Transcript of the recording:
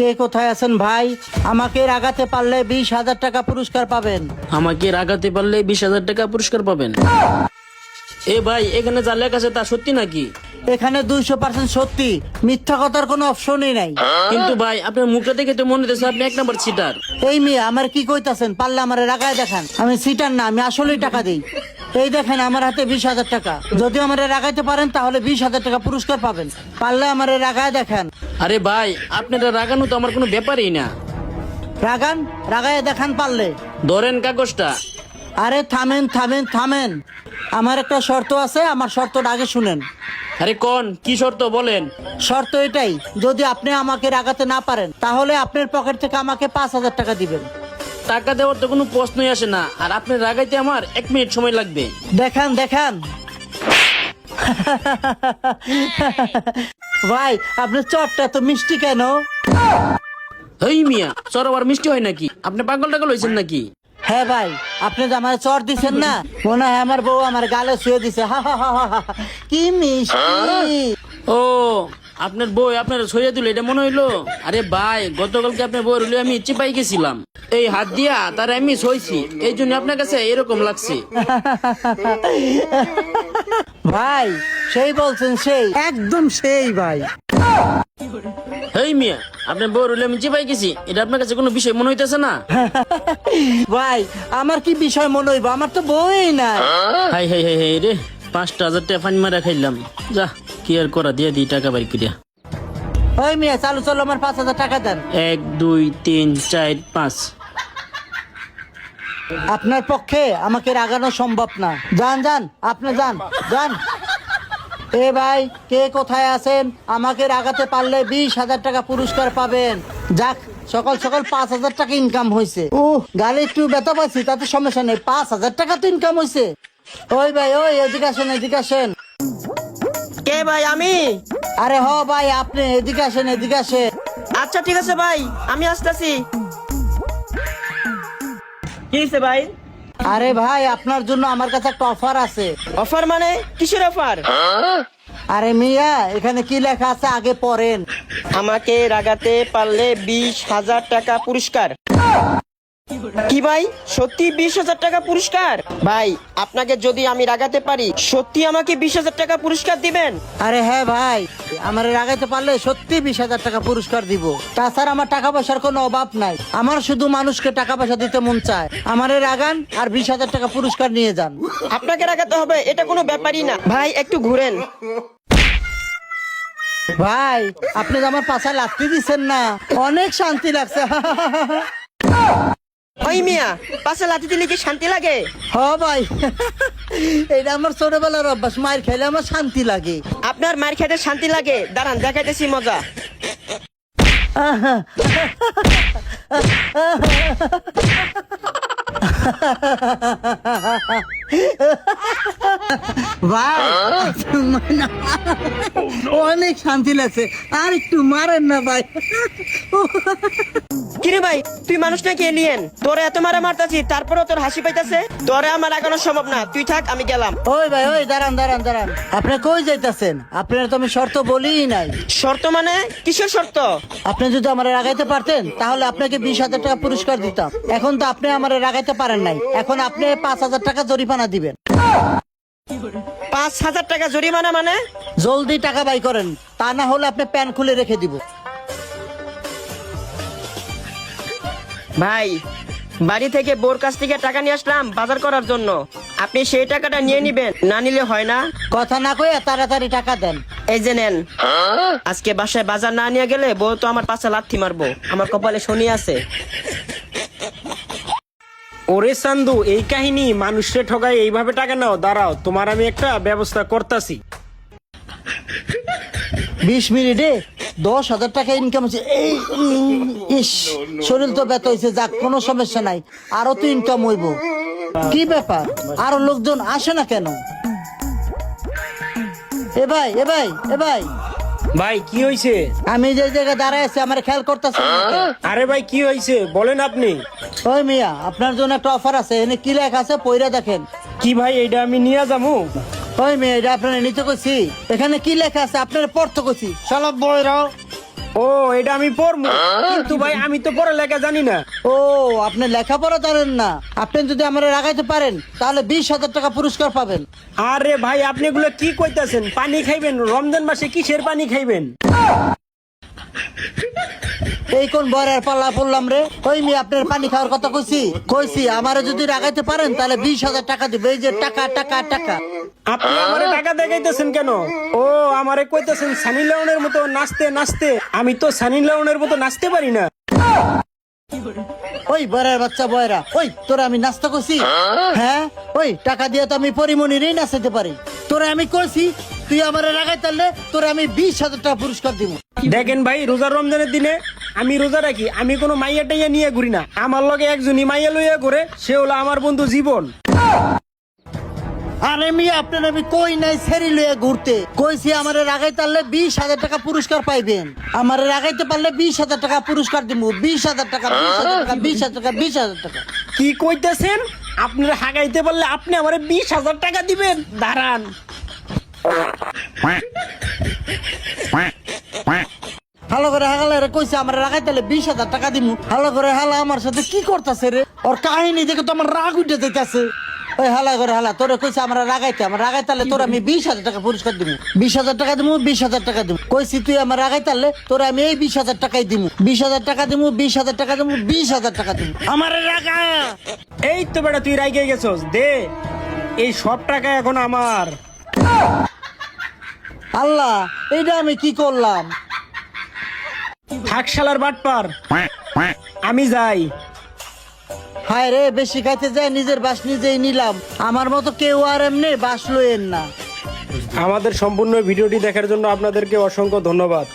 কে কোথায় আছেন ভাই? আমাকে রাগাতে পারলে বিশ হাজার টাকা পুরস্কার পাবেন। আমাকে রাগাতে পারলে বিশ হাজার টাকা পুরস্কার পাবেন। এ ভাই এখানে যা লেখা আছে তা সত্যি নাকি? এখানে দুইশো পার্সেন্ট সত্যি। মিথ্যা কথার কোনো অপশনই নাই। কিন্তু ভাই আপনার মুখটা দেখে তো মনে হচ্ছে আপনি এক নম্বর সিটার এই মেয়ে আমার কি কইতাছেন? পারলে আমার রাগায় দেখান। আমি সিটার না আমি আসলেই টাকা দিই। এই দেখেন আমার হাতে বিশ হাজার টাকা। যদি আমার রাগাইতে পারেন তাহলে বিশ হাজার টাকা পুরস্কার পাবেন। পারলে আমার রাগায় দেখান। আরে ভাই আপনারা রাগানো তো আমার কোনো ব্যাপারই না। রাগান? রাগায় দেখান পারলে। ধরেন কাগজটা। আরে থামেন থামেন থামেন। আমার একটা শর্ত আছে আমার শর্তটা আগে শুনেন। আরে কোন? কি শর্ত বলেন? শর্ত এটাই যদি আপনি আমাকে রাগাতে না পারেন তাহলে আপনার পকেট থেকে আমাকে পাঁচ হাজার টাকা দিবেন। টাকা দেওয়ার তো কোনো প্রশ্নই আসে না। আর আপনি রাগাইতে আমার এক মিনিট সময় লাগবে। দেখান দেখান। ভাই আপনার চটটা তো মিষ্টি কেন? হেই মিয়া চর আবার মিষ্টি হয় নাকি? আপনি পাগল টাগল হয়েছেন নাকি? হ্যাঁ ভাই আপনি যে আমার চট দিছেন না মনে হয় আমার বউ আমার গালে শুয়ে দিছে। হা হা হা হা। কি মিষ্টি? ও আপনার বই আপনার ছড়িয়ে দিল এটা মনে হইল? আরে ভাই গতকালকে আপনার বই রইলে আমি চিপাই গেছিলাম। এই হাত দিয়া তার আমি সইছি এই জন্য আপনার কাছে এরকম লাগছে। ভাই সেই বলছেন সেই। একদম সেই ভাই। হেই মিয়া আপনার বই রইলে আমি চিপাই গেছি এটা আপনার কাছে কোনো বিষয় মনে হইতেছে না? ভাই আমার কি বিষয় মনে হইব? আমার তো বই না হাই হাই হাই হাই রে পাঁচটা হাজার টাকা ফাইন মারা খাইলাম। যা কি আর করা দিয়ে দিই টাকা বাড়ি করিয়া। ওই মিয়া চালু চলো আমার পাঁচ হাজার টাকা দেন। এক দুই তিন চার পাঁচ। আপনার পক্ষে আমাকে রাগানো সম্ভব না। যান যান আপনি যান যান। এ ভাই কে কোথায় আছেন? আমাকে রাগাতে পারলে বিশ হাজার টাকা পুরস্কার পাবেন। যাক সকাল সকাল পাঁচ হাজার টাকা ইনকাম হয়েছে ও গালে একটু ব্যথা পাচ্ছি তাতে সমস্যা নেই। পাঁচ হাজার টাকা তো ইনকাম হয়েছে ওই ভাই ওই এদিকে আসেন এদিকে আসেন। কে ভাই আমি? আরে হ ভাই আপনি এদিকে আসেন এদিকে আসেন। আচ্ছা ঠিক আছে ভাই আমি আসতেছি। কি হয়েছে ভাই? আরে ভাই আপনার জন্য আমার কাছে একটা অফার আছে। অফার মানে? কিসের অফার? আরে মিয়া এখানে কি লেখা আছে আগে পড়েন। আমাকে রাগাতে পারলে বিশ হাজার টাকা পুরস্কার। কি ভাই? সত্যি বিশ হাজার টাকা পুরস্কার? ভাই আপনাকে যদি আমি রাগাতে পারি সত্যি আমাকে বিশ হাজার টাকা পুরস্কার দিবেন? আরে হ্যাঁ ভাই আমার রাগাইতে পারলে সত্যি বিশ হাজার টাকা পুরস্কার দিব। তাছাড়া আমার টাকা পয়সার কোনো অভাব নাই। আমার শুধু মানুষকে টাকা পয়সা দিতে মন চায়। আমারে রাগান আর বিশ হাজার টাকা পুরস্কার নিয়ে যান। আপনাকে রাগাতে হবে এটা কোনো ব্যাপারই না। ভাই একটু ঘুরেন। ভাই আপনি যে আমার পাশায় লাগতে দিচ্ছেন না অনেক শান্তি লাগছে। ওই মিয়া পাশে লাথি দিলে কি শান্তি লাগে? হ ভাই। এটা আমার ছোটবেলার অভ্যাস মায়ের খেলে আমার শান্তি লাগে। আপনার মার খেতে শান্তি লাগে? দাঁড়ান দেখাইতেছি মজা। ভাই অনেক শান্তি লাগছে। আর একটু মারেন না ভাই। কিরে ভাই তুই মানুষ নাকি এলিয়েন তোরে এত মারা মারতাছি তারপরেও তোর হাসি পাইতাছে? তোরে আমার আগানো সম্ভব না। তুই থাক আমি গেলাম। ওই ভাই ওই দাঁড়ান দাঁড়ান দাঁড়ান। আপনি কই যাইতাছেন? আপনার তো আমি শর্ত বলিই নাই। শর্ত মানে? কিসের শর্ত? আপনি যদি আমার রাগাইতে পারতেন তাহলে আপনাকে বিশ হাজার টাকা পুরস্কার দিতাম। এখন তো আপনি আমার রাগাইতে পারেন নাই। এখন আপনি পাঁচ হাজার টাকা জরিমানা দিবেন। পাঁচ হাজার টাকা জরিমানা মানে? জলদি টাকা বাই করেন তা না হলে আপনি প্যান খুলে রেখে দিব। ভাই বাড়ি থেকে বোর কাছ থেকে টাকা নিয়ে আসলাম বাজার করার জন্য। আপনি সেই টাকাটা নিয়ে নিবেন না নিলে হয় না। কথা না কয়ে তাড়াতাড়ি টাকা দেন। এই যে নেন। আজকে বাসায় বাজার না নিয়ে গেলে বউ তো আমার পাশে লাথি মারবো আমার কপালে শনি আছে। ওরে সান্দু এই কাহিনী মানুষরে ঠগায় এইভাবে টাকা নাও, দাঁড়াও, তোমার আমি একটা ব্যবস্থা করতাছি। বিশ মিনিটে দশ হাজার টাকা ইনকাম হচ্ছে। এই, ইস, শরীর তো ব্যথা হয়েছে যাক, কোনো সমস্যা নাই, আরও তো ইনকাম হইব। কি ব্যাপার? আরও লোকজন আসে না কেন? এ ভাই এ ভাই এ ভাই। ভাই কি হয়েছে আমি যে জায়গায় দাঁড়ায় আছি আমার খেয়াল করতেছি আরে ভাই কি হয়েছে বলেন আপনি। ওই মিয়া আপনার জন্য একটা অফার আছে এনে কি লেখা আছে পইরা দেখেন। কি ভাই এইটা আমি নিয়ে যাব ওই মেয়ে এটা আপনার নিতে কইছি। এখানে কি লেখা আছে আপনার পড়তে কইছি। সব বই রাও ও এটা আমি পড়ব। কিন্তু ভাই আমি তো পড়া লেখা জানি না। ও আপনি লেখাপড়া জানেন না। আপনি যদি আমার রাগাইতে পারেন তাহলে বিশ হাজার টাকা পুরস্কার পাবেন। আরে ভাই আপনি এগুলো কি কইতাছেন? পানি খাইবেন? রমজান মাসে কিসের পানি খাইবেন? এই কোন বরের পাল্লা পড়লাম রে? ওই মি আপনার পানি খাওয়ার কথা কইছি? কইছি আমারে যদি রাগাইতে পারেন তাহলে বিশ হাজার টাকা দিবে। এই যে টাকা টাকা টাকা। আপনি আমারে টাকা দেখাইতেছেন কেন? ও আমারে কইতেছেন সানি লাউনের মতো নাচতে নাচতে। আমি তো সানি লাউনের মতো নাচতে পারি না। ওই বরের বাচ্চা বয়রা ওই তোরা আমি নাস্তা করছি হ্যাঁ? ওই টাকা দিয়ে তো আমি পরিমণিরই নাচাতে পারি। তোরা আমি কইছি তুই আমার রাগাই তাহলে তোরা আমি বিশ হাজার টাকা পুরস্কার দিব। দেখেন ভাই রোজা রমজানের দিনে আমি রোজা রাখি আমি কোনো মাইয়া টাইয়া নিয়ে ঘুরি না। আমার লগে একজনই মাইয়া লইয়া ঘুরে সে হলো আমার বন্ধু জীবন। আরে মি আপনার আমি কই নাই সেরি লইয়া ঘুরতে? কইছি আমার রাগাই তাহলে বিশ হাজার টাকা পুরস্কার পাইবেন। আমার রাগাইতে পারলে বিশ হাজার টাকা পুরস্কার দিব বিশ হাজার টাকা বিশ হাজার টাকা বিশ হাজার টাকা বিশ হাজার টাকা। কি কইতেছেন? আপনারা হাগাইতে পারলে আপনি আমারে বিশ হাজার টাকা দিবেন। দাঁড়ান। ভালো করে হাগালে রে কইছে আমার রাগাই তাহলে বিশ হাজার টাকা দিমু। ভালো করে হালা আমার সাথে কি করতেছে রে? ওর কাহিনী দেখে তো আমার রাগ উঠে যাইতাছে। ওই হালা করে হালা তোরে কইছে আমার রাগাইতে আমার রাগাই তাহলে তোর আমি বিশ হাজার টাকা পুরস্কার দিমু। বিশ হাজার টাকা দিমু বিশ হাজার টাকা দিমু। কইছি তুই আমার রাগাই তাহলে তোর আমি এই বিশ হাজার টাকাই দিমু। বিশ হাজার টাকা দিমু বিশ হাজার টাকা দিমু বিশ হাজার টাকা দিমু। আমার রাগা! এই তো বেটা তুই রাইগে গেছস দে। এই সব টাকা এখন আমার। আল্লাহ এইটা আমি কি করলাম? থাকশালার বাটপার। আমি যাই। হায় রে বেশি খাইতে যায় নিজের বাস নিজেই নিলাম। আমার মতো কেউ আর এমনি বাস লইয়েন না। আমাদের সম্পূর্ণ ভিডিওটি দেখার জন্য আপনাদেরকে অসংখ্য ধন্যবাদ।